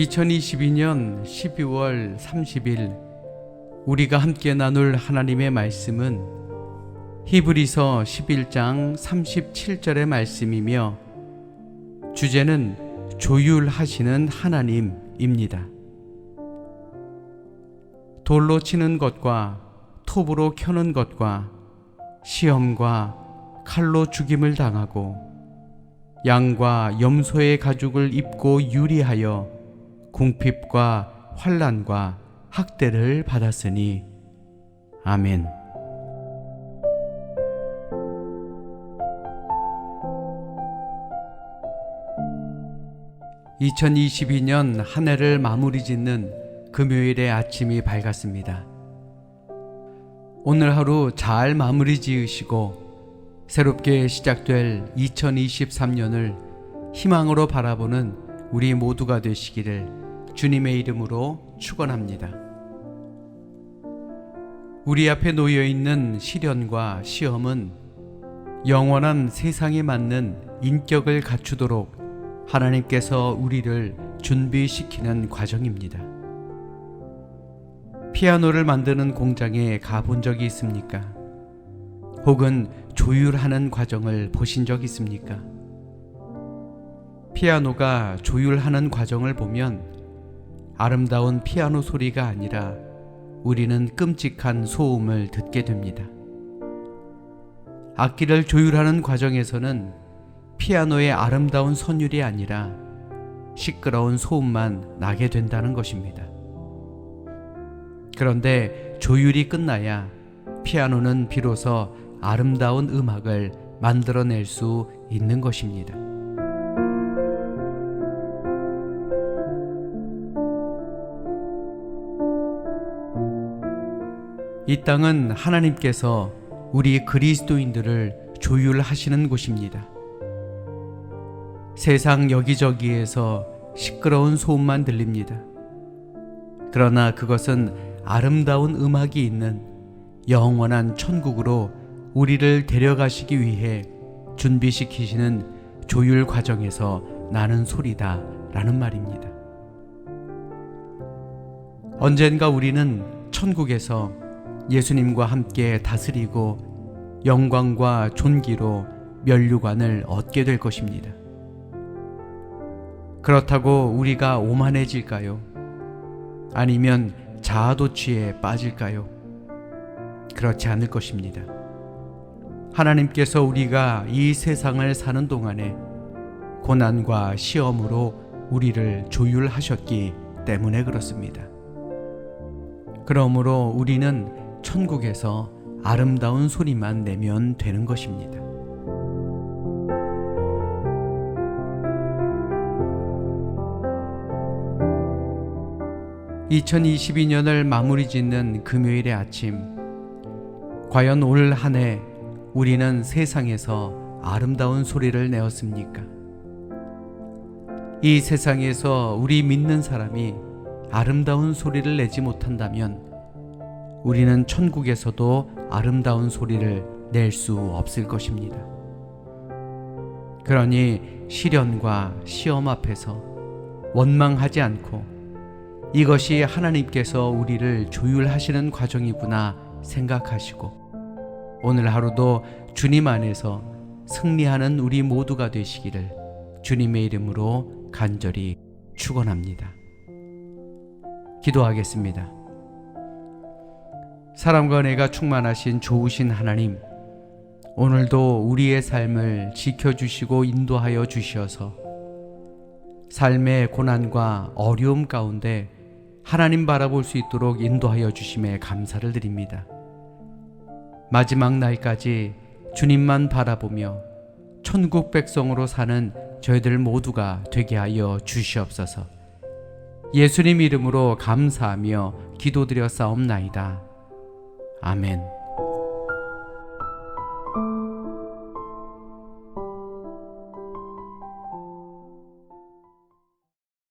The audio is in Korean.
2022년 12월 30일 우리가 함께 나눌 하나님의 말씀은 히브리서 11장 37절의 말씀이며 주제는 조율하시는 하나님입니다. 돌로 치는 것과 톱으로 켜는 것과 시험과 칼로 죽임을 당하고 양과 염소의 가죽을 입고 유리하여 궁핍과 환란과 학대를 받았으니 아멘. (2022년) 한 해를 마무리 짓는 금요일의 아침이 밝았습니다. 오늘 하루 잘 마무리 지으시고 새롭게 시작될 2023년을 희망으로 바라보는 우리 모두가 되시기를 주님의 이름으로 축원합니다. 우리 앞에 놓여 있는 시련과 시험은 영원한 세상에 맞는 인격을 갖추도록 하나님께서 우리를 준비시키는 과정입니다. 피아노를 만드는 공장에 가본 적이 있습니까? 혹은 조율하는 과정을 보신 적 있습니까? 피아노가 조율하는 과정을 보면 아름다운 피아노 소리가 아니라 우리는 끔찍한 소음을 듣게 됩니다. 악기를 조율하는 과정에서는 피아노의 아름다운 선율이 아니라 시끄러운 소음만 나게 된다는 것입니다. 그런데 조율이 끝나야 피아노는 비로소 아름다운 음악을 만들어낼 수 있는 것입니다. 이 땅은 하나님께서 우리 그리스도인들을 조율하시는 곳입니다. 세상 여기저기에서 시끄러운 소음만 들립니다. 그러나 그것은 아름다운 음악이 있는 영원한 천국으로 우리를 데려가시기 위해 준비시키시는 조율 과정에서 나는 소리다 라는 말입니다. 언젠가 우리는 천국에서 예수님과 함께 다스리고 영광과 존귀로 면류관을 얻게 될 것입니다. 그렇다고 우리가 오만해질까요? 아니면 자아도취에 빠질까요? 그렇지 않을 것입니다. 하나님께서 우리가 이 세상을 사는 동안에 고난과 시험으로 우리를 조율하셨기 때문에 그렇습니다. 그러므로 우리는 천국에서 아름다운 소리만 내면 되는 것입니다. 2022년을 마무리 짓는 금요일의 아침. 과연 올 한 해 우리는 세상에서 아름다운 소리를 내었습니까? 이 세상에서 우리 믿는 사람이 아름다운 소리를 내지 못한다면 우리는 천국에서도 아름다운 소리를 낼 수 없을 것입니다. 그러니 시련과 시험 앞에서 원망하지 않고 이것이 하나님께서 우리를 조율하시는 과정이구나 생각하시고 오늘 하루도 주님 안에서 승리하는 우리 모두가 되시기를 주님의 이름으로 간절히 축원합니다. 기도하겠습니다. 사람과 은혜가 충만하신 좋으신 하나님, 오늘도 우리의 삶을 지켜주시고 인도하여 주시어서 삶의 고난과 어려움 가운데 하나님 바라볼 수 있도록 인도하여 주심에 감사를 드립니다. 마지막 날까지 주님만 바라보며 천국 백성으로 사는 저희들 모두가 되게 하여 주시옵소서. 예수님 이름으로 감사하며 기도드려 싸움나이다. 아멘.